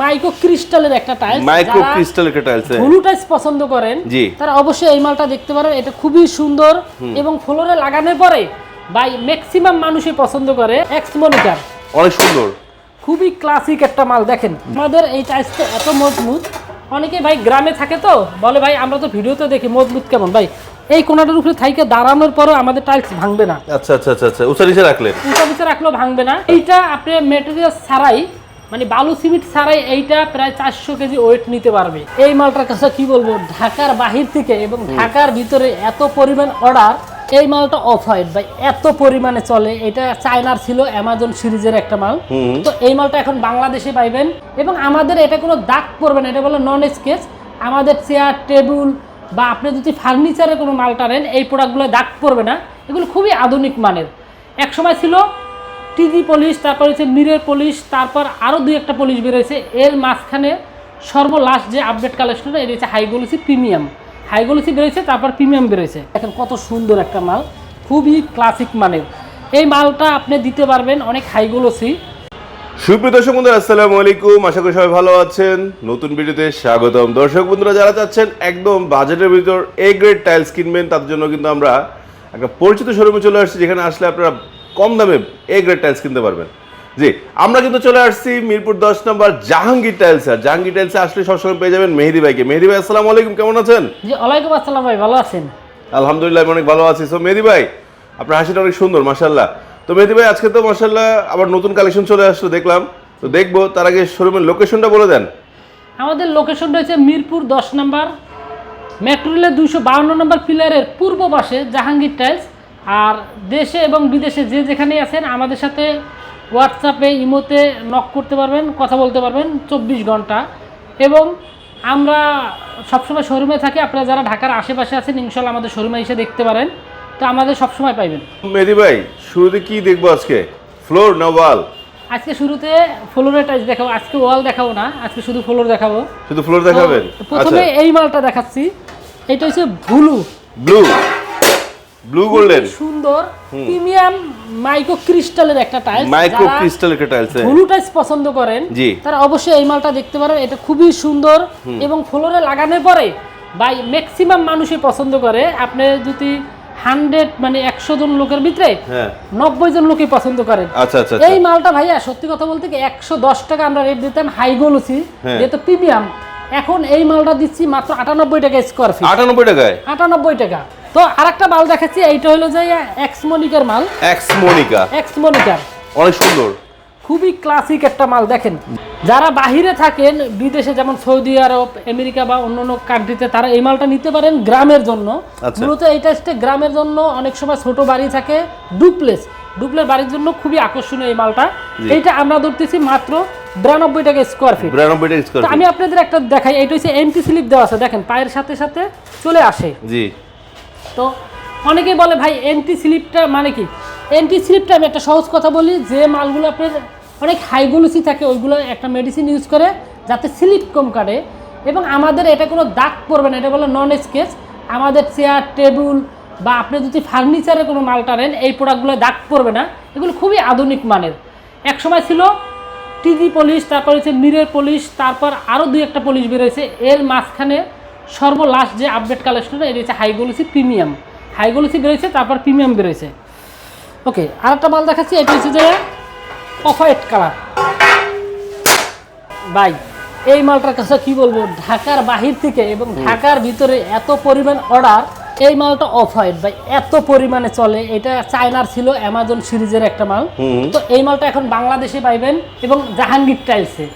Micro ক্রিস্টালের একটা tiles micro একটা টাইলস ব্লু টাইলস পছন্দ করেন জি। তারা অবশ্যই এই মালটা দেখতে পারেন এটা খুবই সুন্দর এবং ফ্লোরে লাগানোর পরে বাই ম্যাক্সিমাম মানুষই পছন্দ করে এক্স মনিটার অনেক সুন্দর। খুবই ক্লাসিক একটা মাল দেখেন। আমাদের এই টাইলসটা এত মজবুত অনেকে ভাই গ্রামে থাকে তো বলে ভাই আমরা তো ভিডিওতে দেখি মজবুত কেমন। ভাই এই কোনাটার উপরে থাইকে দাঁড়ানোর পরও আমাদের টাইলস ভাঙবে না। আচ্ছা আচ্ছা আচ্ছা আচ্ছা উঁচা নিচে রাখলে উঁচা নিচে রাখলেও ভাঙবে না। এইটা আপনি মেটেরিয়াল ছাড়াই মানে বালু সিমেন্ট ছাড়াই এইটা প্রায় চারশো কেজি ওয়েট নিতে পারবে। এই মালটার কাছে কি বলব ঢাকার বাহির থেকে এবং ঢাকার ভিতরে এত পরিমাণ অর্ডার এই মালটা অফ হোয়াইট ভাই এত পরিমাণে চলে। এটা চায়নার ছিল অ্যামাজন সিরিজের একটা মাল। তো এই মালটা এখন বাংলাদেশে পাইবেন এবং আমাদের এটা কোনো দাগ পড়বে না এটা বলে নন স্কেচ আমাদের চেয়ার টেবিল বা আপনি যদি ফার্নিচারের কোনো মালটা নেন এই প্রোডাক্টগুলো দাগ পড়বে না। এগুলো খুবই আধুনিক মানের। এক সময় ছিল টিজি পলিশ, তারপর হচ্ছে মিরের পলিশ, তারপর আরও দুই একটা পলিশ বেরোয়েছে। এর মাঝখানে সর্বলাস্ট যে আপডেট কালেকশনটা এটা হচ্ছে হাইগোলসি প্রিমিয়াম। হাইগোলসি বেরোয়েছে, তারপর প্রিমিয়াম বেরোয়েছে। এখন কত সুন্দর একটা মাল, খুবই ক্লাসিক মানের। এই মালটা আপনি দিতে পারবেন অনেক হাইগোলসি। সুপ্রিয় দর্শক বন্ধুরা, আসসালামু আলাইকুম। আশা করি সবাই ভালো আছেন। নতুন ভিডিওতে স্বাগতম। দর্শক বন্ধুরা, যারা চাচ্ছেন একদম বাজেটের ভিতর এ গ্রেড টাইলস কিনবেন, তাদের জন্য কিন্তু আমরা একটা পরিচিত শোরুমে চলে আসছি। যেখানে আসলে আপনারা কম দামে এ গ্রেড টাইলস কিনতে পারবেন। জি আমরা কিন্তু চলে আসছি মিরপুর দশ নম্বর জাহাঙ্গীর টাইলস আর জাহাঙ্গীর টাইলসে আসলে সবসময় পেয়ে যাবেন মেহেদি ভাইকে। মেহেদি ভাই আসসালামু আলাইকুম কেমন আছেন? জি ওয়ালাইকুম আসসালাম ভাই ভালো আছেন? আলহামদুলিল্লাহ আমি অনেক ভালো আছি। সো মেহেদি ভাই আপনার হাসিটা অনেক সুন্দর মাশাল্লাহ তো মেহেদি ভাই আজকে তো মাশাল্লাহ আবার নতুন কালেকশন চলে আসলো দেখলাম। তো দেখব তার আগে শোরুমের লোকেশনটা বলে দেন। আমাদের লোকেশনটা হচ্ছে মিরপুর দশ নম্বর মেট্রো রেলের দুইশো বাউন্ন নম্বর পিলারের পূর্ব পাশে জাহাঙ্গীর টাইলস আর দেশে এবং বিদেশে যে যেখানেই আছেন আমাদের সাথে হোয়াটসঅ্যাপে ইমোতে নক করতে পারবেন কথা বলতে পারবেন চব্বিশ ঘণ্টা। এবং আমরা সবসময় শোরুমে থাকি আপনারা যারা ঢাকার আশেপাশে আছেন ইনশাল্লাহ আমাদের শোরুমে এসে দেখতে পারেন। তো আমাদের সবসময় পাইবেন। মেহেদি ভাই শুরুতে কি দেখব আজকে? ফ্লোর না ওয়াল আজকে শুরুতে ফ্লোরের টাইলস দেখাবো। আজকে ওয়াল দেখাবো না আজকে শুধু ফ্লোর দেখাবো। শুধু ফ্লোর দেখাবেন? প্রথমে আচ্ছা। এই মালটা দেখাচ্ছি। এটা হচ্ছে ভুলু ব্লু ব্লু গোল্ডেন সুন্দর প্রিমিয়াম মাইক্রো ক্রিস্টালের একটা টাইলস মাইক্রো একটা টাইলস ব্লু টাইলস পছন্দ করেন জি। তারা অবশ্যই এই মালটা দেখতে পারেন। এটা খুবই সুন্দর এবং ফ্লোরে লাগানোর পরে বাই ম্যাক্সিমাম মানুষই পছন্দ করে। আপনি যদি হান্ড্রেড মানে একশো জন লোকের ভিতরে হ্যাঁ। নব্বই জন লোকই পছন্দ করেন। আচ্ছা আচ্ছা আচ্ছা। এই মালটা ভাইয়া সত্যি কথা বলতে কি একশো দশ টাকা আমরা রেট দিতাম হাই গোলসি হ্যাঁ। যেহেতু প্রিমিয়াম এখন এই মালটা দিচ্ছি মাত্র আটানব্বই টাকা স্কোয়ার ফিট আটানব্বই টাকায়? আটানব্বই টাকা। তো আরেকটা মাল দেখাচ্ছি এইটা হলো যে এক্স মনিকার মাল। এক্স মনিকা এক্স মনিকার অনেক সুন্দর। খুবই ক্লাসিক একটা মাল দেখেন। যারা বাহিরে থাকেন বিদেশে যেমন সৌদি আরব আমেরিকা বা অন্য অন্য কান্ট্রিতে তারা এই মালটা নিতে পারেন গ্রামের জন্য। আচ্ছা। মূলত এইটা হচ্ছে গ্রামের জন্য অনেক সময় ছোট বাড়ি থাকে ডুপ্লেস ডুপ্লের বাড়ির জন্য খুবই আকর্ষণীয় এই মালটা। এইটা আমরা ধরতেছি মাত্র বিরানব্বই টাকা স্কোয়ার ফিট বিরানব্বই টাকা স্কোয়ার তো আমি আপনাদের একটা দেখাই এইটা হচ্ছে এমটি স্লিপ দেওয়া আছে দেখেন পায়ের সাথে সাথে চলে আসে। জি। তো অনেকেই বলে, ভাই এন্টি স্লিপটা মানে কি? এন্টি স্লিপটা আমি একটা সহজ কথা বলি, যে মালগুলো আপনার অনেক হাইগুলোসি থাকে, ওইগুলো একটা মেডিসিন ইউজ করে, যাতে স্লিপ কম কাটে। এবং আমাদের এটা কোনো দাগ পড়বে না, এটা বলে নন স্কেচ আমাদের চেয়ার টেবিল বা আপনি যদি ফার্নিচারের কোনো মালটা নেন এই প্রোডাক্টগুলো দাগ পড়বে না। এগুলো খুবই আধুনিক মানের। এক সময় ছিল টিজি পলিশ তারপর হচ্ছে মিরের পলিশ তারপর আরও দুই একটা পলিশ বেরোয়েছে এর মাঝখানে সর্বলাস্ট যে আপডেট কালেকশনটা এটা হচ্ছে হাইগোলসি প্রিমিয়াম হাইগোলসি বেরোয়েছে তারপর প্রিমিয়াম বেরোয়েছে ওকে আরেকটা মাল দেখাচ্ছি এটা হচ্ছে যে অফ হোয়াইট কালার বাই এই মালটার কাছে কি বলব ঢাকার বাহির থেকে এবং ঢাকার ভিতরে এত পরিমাণ অর্ডার এই মালটা অফ হোয়াইট ভাই এত পরিমাণে চলে। এটা চায়নার ছিল অ্যামাজন সিরিজের একটা মাল। তো এই মালটা এখন বাংলাদেশে পাইবেন এবং জাহাঙ্গীর টাইলসে।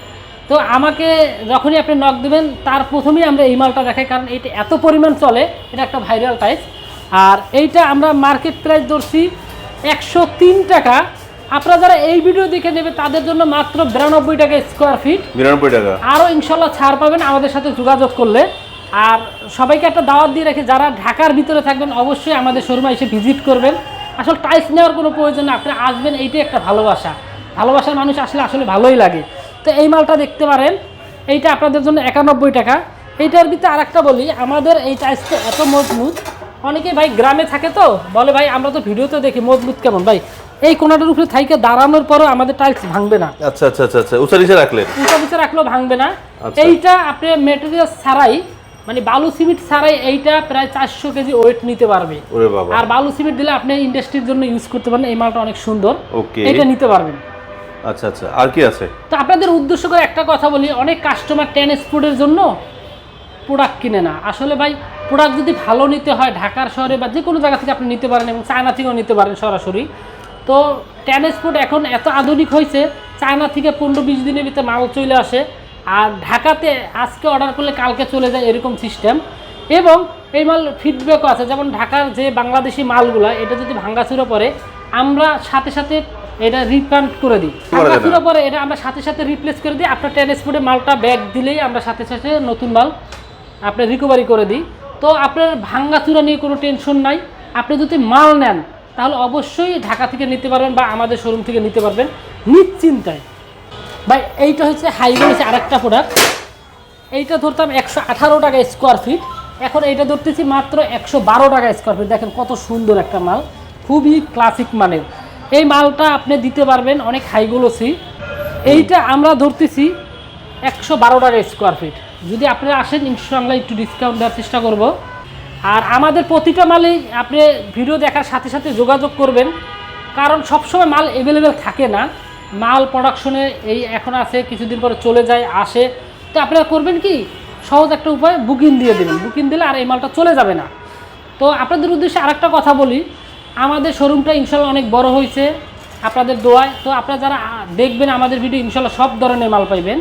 তো আমাকে যখনই আপনি নক দেবেন তার প্রথমেই আমরা এই মালটা দেখাই কারণ এটা এত পরিমাণ চলে এটা একটা ভাইরাল টাইলস আর এইটা আমরা মার্কেট প্রাইস ধরছি একশো তিন টাকা। আপনারা যারা এই ভিডিও দেখে নেবে তাদের জন্য মাত্র বিরানব্বই টাকা স্কোয়ার ফিট বিরানব্বই টাকা। আরও ইনশাল্লাহ ছাড় পাবেন আমাদের সাথে যোগাযোগ করলে। আর সবাইকে একটা দাওয়াত দিয়ে রেখে যারা ঢাকার ভিতরে থাকবেন অবশ্যই আমাদের শোরুমে এসে ভিজিট করবেন। আসলে টাইলস নেওয়ার কোনো প্রয়োজন না আপনি আসবেন এইটাই একটা ভালোবাসা। ভালোবাসার মানুষ আসলে আসলে ভালোই লাগে। তো এই মালটা দেখতে পারেন এইটা আপনাদের জন্য একানব্বই টাকা। এইটার ভিতরে আরেকটা বলি আমাদের এই টাইলসটা এত মজবুত। অনেকে ভাই গ্রামে থাকে তো বলে ভাই আমরা তো ভিডিওতে দেখি মজবুত কেমন। ভাই এই কোনাটার উপরে থাইকে দাঁড়ানোর পরও আমাদের টাইলস ভাঙবে না। আচ্ছা আচ্ছা আচ্ছা আচ্ছা উঁচা নিচে রাখলেন? উঁচা নিচে রাখলেও ভাঙবে না। আচ্ছা। এইটা আপনি মেটেরিয়াল ছাড়াই মানে বালু সিমেন্ট ছাড়াই এইটা প্রায় চারশো কেজি ওয়েট নিতে পারবে। আর বালু সিমেন্ট দিলে আপনি ইন্ডাস্ট্রির জন্য ইউজ করতে পারেন এই মালটা অনেক সুন্দর। এটা নিতে পারবেন। আচ্ছা আচ্ছা। আর কি আছে? তো আপনাদের উদ্দেশ্য করে একটা কথা বলি, অনেক কাস্টমার ট্রান্সপোর্টের জন্য প্রোডাক্ট কিনে না। আসলে ভাই প্রোডাক্ট যদি ভালো নিতে হয় ঢাকার শহরে বা যে কোনো জায়গা থেকে আপনি নিতে পারেন এবং চায়না থেকেও নিতে পারেন সরাসরি, তো ট্রান্সপোর্ট এখন এত আধুনিক হয়েছে, চায়না থেকে পনেরো বিশ দিনের ভিতরে মাল চলে আসে। আর ঢাকাতে আজকে অর্ডার করলে কালকে চলে যায় এরকম সিস্টেম এবং এই মাল ফিডব্যাকও আছে, যেমন ঢাকার যে বাংলাদেশি মালগুলো, এটা যদি ভাঙ্গাচুরো পরে আমরা সাথে সাথে এটা রিফান্ড করে দিই। যায় পরে এটা আমরা সাথে সাথে রিপ্লেস করে দিই। আপনার ট্রান্সপোর্টে মালটা ব্যাগ দিলেই আমরা সাথে সাথে নতুন মাল আপনি রিকভারি করে দিই। তো আপনার ভাঙ্গা ভাঙ্গাচুরা নিয়ে কোনো টেনশন নাই। আপনি যদি মাল নেন তাহলে অবশ্যই ঢাকা থেকে নিতে পারবেন বা আমাদের শোরুম থেকে নিতে পারবেন নিশ্চিন্তায়। ভাই এইটা হচ্ছে হাইওয়ে হচ্ছে আরেকটা প্রোডাক্ট এইটা ধরতাম একশো আঠারো টাকা স্কোয়ার ফিট এখন এইটা ধরতেছি মাত্র একশো বারো টাকা স্কোয়ার ফিট দেখেন কত সুন্দর একটা মাল। খুবই ক্লাসিক মানের। এই মালটা আপনি দিতে পারবেন অনেক হাইগুলোসি এইটা আমরা ধরতেছি একশো বারো টাকা স্কোয়ার ফিট যদি আপনারা আসেন ইনশাল্লাহ একটু ডিসকাউন্ট দেওয়ার চেষ্টা করব। আর আমাদের প্রতিটা মালেই আপনি ভিডিও দেখার সাথে সাথে যোগাযোগ করবেন। কারণ সবসময় মাল অ্যাভেলেবেল থাকে না। মাল প্রোডাকশনে এই এখন আছে, কিছুদিন পরে চলে যায়, আসে। তো আপনারা করবেন কি? সহজ একটা উপায় বুকিং দিয়ে দেবেন। বুকিং দিলে আর এই মালটা চলে যাবে না। তো আপনাদের উদ্দেশ্যে আরেকটা কথা বলি। আমাদের শোরুমটা ইনশাল্লাহ অনেক বড় হয়েছে, আপনাদের দোয়ায়। তো আপনারা যারা দেখবেন আমাদের ভিডিও ইনশাল্লাহ সব ধরনের মাল পাইবেন।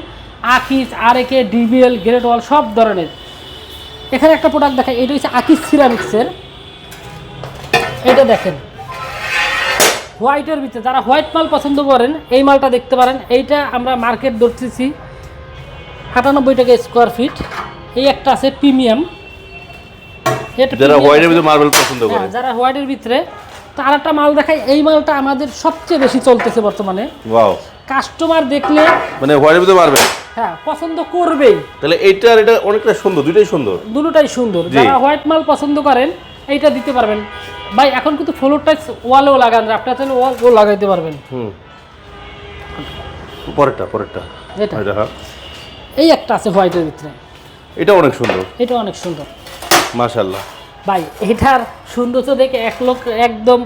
আকিস আর একে ডিবিএল গ্রেড ওয়াল সব ধরনের। এখানে একটা প্রোডাক্ট দেখেন এটা হচ্ছে আকিস সিরামিক্সের এটা দেখেন। হোয়াইটের ভিতরে, যারা হোয়াইট মাল পছন্দ করেন, এই মালটা দেখতে পারেন। এইটা আমরা মার্কেট ধরতেছি, আটানব্বই টাকা স্কোয়ার ফিট এই একটা আছে প্রিমিয়াম যারা হোয়াইটের ভিতরে মার্বেল পছন্দ করে। হ্যাঁ যারা হোয়াইটের ভিতরে তো আর একটা মাল দেখাই এই মালটা আমাদের সবচেয়ে বেশি চলতেছে বর্তমানে। ওয়াও কাস্টমার দেখলে মানে হোয়াইটের ভিতরে মার্বেল হ্যাঁ পছন্দ করবেই। তাহলে এইটা আর এটা অনেকটা সুন্দর দুইটাই সুন্দর। দুটোটাই সুন্দর। যারা হোয়াইট মাল পছন্দ করেন এইটা দিতে পারবেন। ভাই এখন কিন্তু ফ্লোর টাইলস ওয়ালেও লাগান আপনারা তাহলে ওয়ালও লাগাইতে পারবেন। হুম। পরেরটা পরেরটা। এটা। এটা হ্যাঁ। এই একটা আছে হোয়াইটের ভিতরে। এটা অনেক সুন্দর। এটা অনেক সুন্দর। মাশাল্লাহ ভাই এটার সৌন্দর্য দেখে এক লোক একদম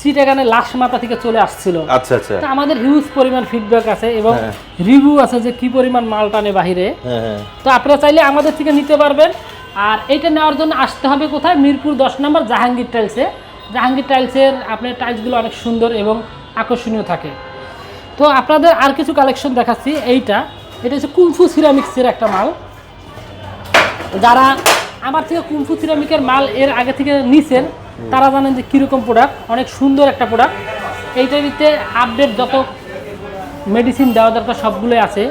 চিটাগানে লাশ মাথা থেকে চলে আসছিল। আচ্ছা আচ্ছা। আমাদের হিউজ পরিমাণ ফিডব্যাক আছে এবং হ্যাঁ। রিভিউ আছে যে কি পরিমাণ মাল টানে বাহিরে। হ্যাঁ হ্যাঁ। তো আপনারা চাইলে আমাদের থেকে নিতে পারবেন। আর এইটা নেওয়ার জন্য আসতে হবে কোথায়? মিরপুর দশ নম্বর জাহাঙ্গীর টাইলসে জাহাঙ্গীর টাইলসের আপনার টাইলসগুলো অনেক সুন্দর এবং আকর্ষণীয় থাকে। তো আপনাদের আর কিছু কালেকশন দেখাচ্ছি। এইটা এটা হচ্ছে কুমফু সিরামিক্সের একটা মাল। যারা আমার থেকে কুমফু সিরামিকের মাল এর আগে থেকে নিছেন, তারা জানেন যে কীরকম প্রোডাক্ট অনেক সুন্দর একটা প্রোডাক্ট এইটার ভিতরে আপডেট যত মেডিসিন দেওয়া দরকার সবগুলোই আছে।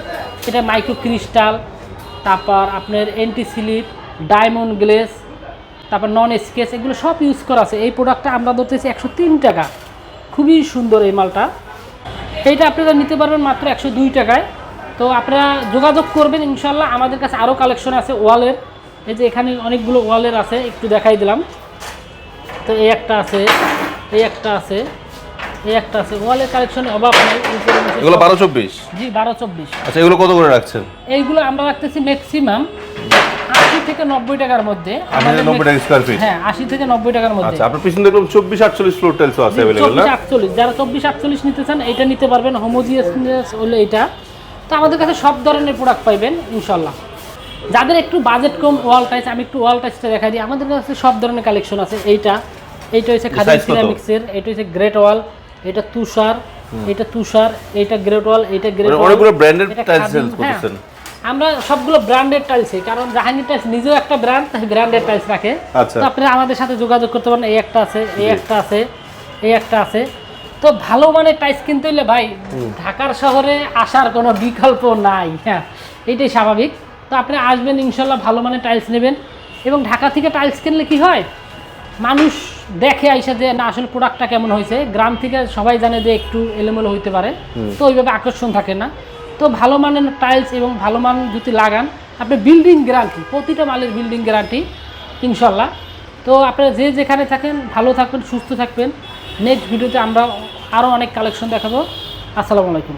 এটা মাইক্রো ক্রিস্টাল তারপর আপনার এন্টি স্লিপ ডায়মন্ড গ্লেস তারপর নন স্কেচ এগুলো সব ইউজ করা আছে। এই প্রোডাক্টটা আমরা ধরতেছি একশো তিন টাকা। খুবই সুন্দর এই মালটা। এইটা আপনারা নিতে পারবেন মাত্র একশো দুই টাকায়। তো আপনারা যোগাযোগ করবেন, ইনশাল্লাহ। আমাদের কাছে আরও কালেকশন আছে ওয়ালের। এই যে এখানে অনেকগুলো ওয়ালের আছে একটু দেখাই দিলাম। তো এই একটা আছে এই একটা আছে এই একটা আছে। ওয়ালের কালেকশনের অভাব নেই এগুলো বারো চব্বিশ? জি বারো চব্বিশ। আচ্ছা এগুলো কত করে রাখছেন? এইগুলো আমরা রাখতেছি ম্যাক্সিমাম আশি থেকে নব্বই টাকার মধ্যে। নব্বই টাকা স্কোয়ার ফিট হ্যাঁ আশি থেকে নব্বই টাকার মধ্যে। আচ্ছা আপনার পিছনে চব্বিশ আটচল্লিশ ফ্লোর টাইলসও আছে অ্যাভেলেবেল না? আটচল্লিশ। যারা চব্বিশ আটচল্লিশ নিতে চান এটা নিতে পারবেন। হোমোজিয়াস হলে এটা তো আমাদের কাছে সব ধরনের প্রোডাক্ট পাইবেন ইনশাল্লাহ যাদের একটু বাজেট কম ওয়াল টাইস আমি একটু ওয়াল টাইসটা দেখাই দিই। আমাদের কাছে সব ধরনের কালেকশন আছে এইটা। এইটা হচ্ছে খাদি সিরামিক্সের এটা হচ্ছে গ্রেট ওয়াল এটা তুষার এটা তুষার এটা গ্রেট ওয়াল এটা গ্রেট মানে অনেকগুলো ব্র্যান্ডেড টাইলস হ্যাঁ। করতেছেন। আমরা সবগুলো ব্র্যান্ডেড টাইলসই কারণ জাহাঙ্গীর টাইলস নিজেও একটা ব্র্যান্ড তাই ব্র্যান্ডেড টাইলস রাখে। আচ্ছা। তো আপনারা আমাদের সাথে যোগাযোগ করতে পারেন এই একটা আছে এই একটা আছে এই একটা আছে। তো ভালো মানের টাইলস কিনতে হলে ভাই ঢাকার শহরে আসার কোনো বিকল্প নাই হ্যাঁ। এটাই স্বাভাবিক। তো আপনি আসবেন ইনশাল্লাহ ভালো মানের টাইলস নেবেন। এবং ঢাকা থেকে টাইলস কিনলে কি হয়? মানুষ দেখে আইসা যে না আসলে প্রোডাক্টটা কেমন হয়েছে? গ্রাম থেকে সবাই জানে যে একটু এলোমেলো হইতে পারে। তো ওইভাবে আকর্ষণ থাকে না। তো ভালো মানের টাইলস এবং ভালো মান যদি লাগান আপনি বিল্ডিং গ্যারান্টি প্রতিটা মালের বিল্ডিং গ্যারান্টি ইনশাল্লাহ। তো আপনারা যে যেখানে থাকেন ভালো থাকবেন সুস্থ থাকবেন। নেক্সট ভিডিওতে আমরা আরও অনেক কালেকশন দেখাবো। আসসালামু আলাইকুম।